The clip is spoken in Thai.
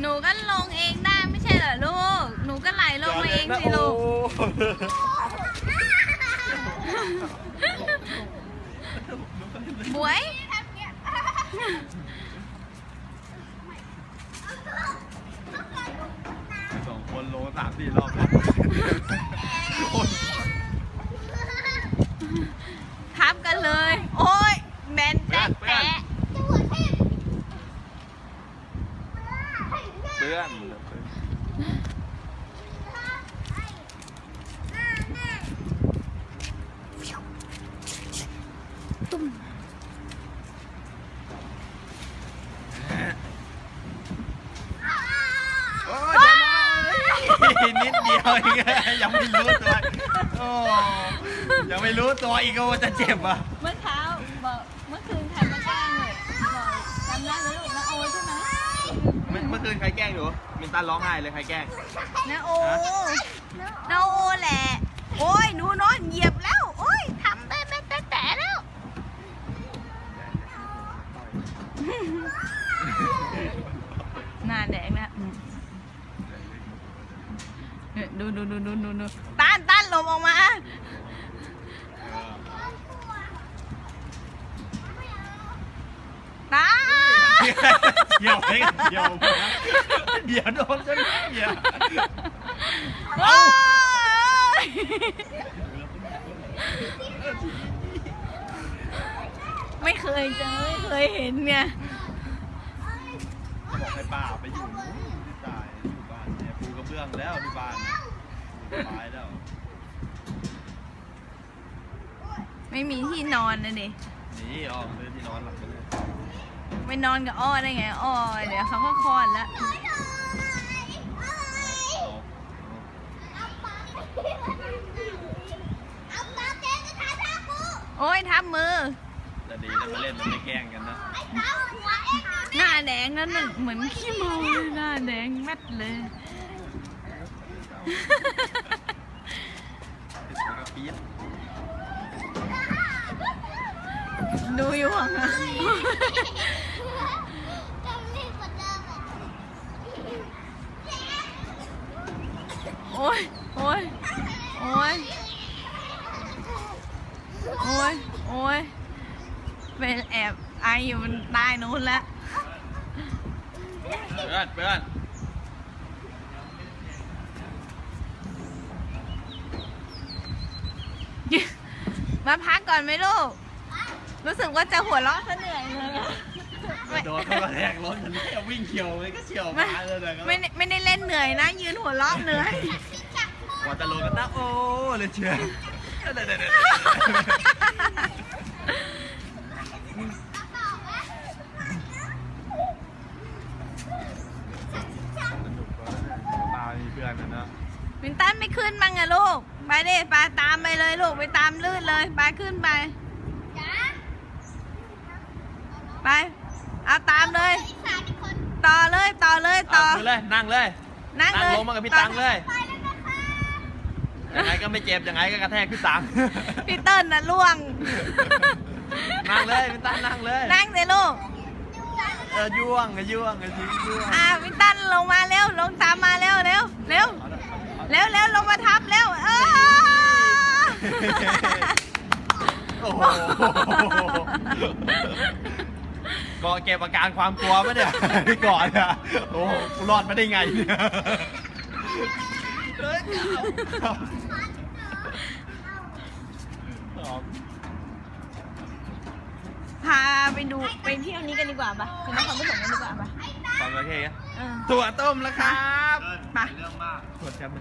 หนูก็ลงเองได้ไม่ใช่เหรอลูก หนูก็ไหลลงมาเองสิลูก บวย สองคนลงสามสี่รอบแล้วโอ้ย ทับกันเลย โอ้ยแมนแตะแตะ เพื่อนโอ้ยเดี๋ยนิดเดียวเองะยังไม่รู้ตัวโอ้ยังไม่รู้ตัวอีกว่าจะเจ็บอะ เมื่อเช้าบอกเมื่อคืนใครมาแกล้งเลยบอกจำได้ไหม คืนใครแกล้งหนูมินตันร้องไห้เลยใครแกล้ง นะโอนะโอแหละ โอ้ยหนูนอนเหยียบแล้ว โอ้ยทำได้ไม่แต่แต่แล้ว หน้าแดงนะอืมเนี่ยดูดูดูดูดูดูต้านต้านหลบออกมา ต้าน เดี๋ยวไปเดี๋ยวมาเดี๋ยวโดนจะเดี๋ยวโอ้ยไม่เคยเจอไม่เคยเห็นเนี่ยบอกให้ป้าไปอยู่นู้นที่ตายอยู่บ้านเนี่ยปูกระเบื้องแล้วที่บ้านเนี่ยสบายแล้ว ไม่มีที่นอนนะดินี่ออกเลยที่นอนหลับไปเลย ไม่นอนกับอ้อได้ไงอ้อเดี๋ยวเขาก็คลอดแล้วโอ้ยทับมือแต่ดีนะมาเล่นมันไม่แกล้งกันนะหน้าแดงนั่นน่ะเหมือนขี้เมาเลยหน้าแดงแมดเลยแล้วก็ปี๊ดดูอยู่ห่าง โอ้ยโอ้ยโอ้ยโอ้ยโอ้ยเป็นแอบไออยู่บนใต้นู้นแล้วเพื่อนเพื่อนมาพักก่อนไหมลูก รู้สึกว่าจะหัวเราะซะเหนื่อยเลยอะไม่ โดนเขากระแทกรถฉันแค่วิ่งเฉียวไปก็เฉียวไม่มาเลยนะไม่ได้ไม่ได้เล่นเหนื่อยนะ ยืนหัวเราะเหนื่อยกว่าจะลงกันนะโอ้เลยเชียวเดี๋ยวตามีเพื่อนนะนะวินตันไม่ขึ้นมั้งอะลูก ไปดิไปตามไปเลยลูกไปตามลื่นเลย ไปขึ้นไป ไปเอาตามเลยต่อเลยต่อเลยต่อ เอาขึ้นเลยนั่งเลยนั่งเลยลงมากับพี่ตังเลยยังไงก็ไม่เจ็บยังไงก็กระแทกพี่ตัง พี่เติ้ลน่ะล่วง นั่งเลยพี่ตังนั่งเลย นั่งเลยลูกเออย่วงอะย่วงอะย่วงอ่าวินตันลงมาเร็ว ลงตามมาเร็วเร็วเร็วเร็วเร็วลงมาทับเร็ว เออ โอ้โห ก็เก็บอาการความกลัวไหมเนี่ยพี่ก่อนอะโอ้โหกูรอดมาได้ไงเนี่ยเฮ้ยเอาพาไปดูไปเที่ยวนี้กันดีกว่าปะไปนครปฐมกันดีกว่าปะฟังโอเคเออถั่วต้มแล้วครับ ไป เรื่องมากถั่วแชมป์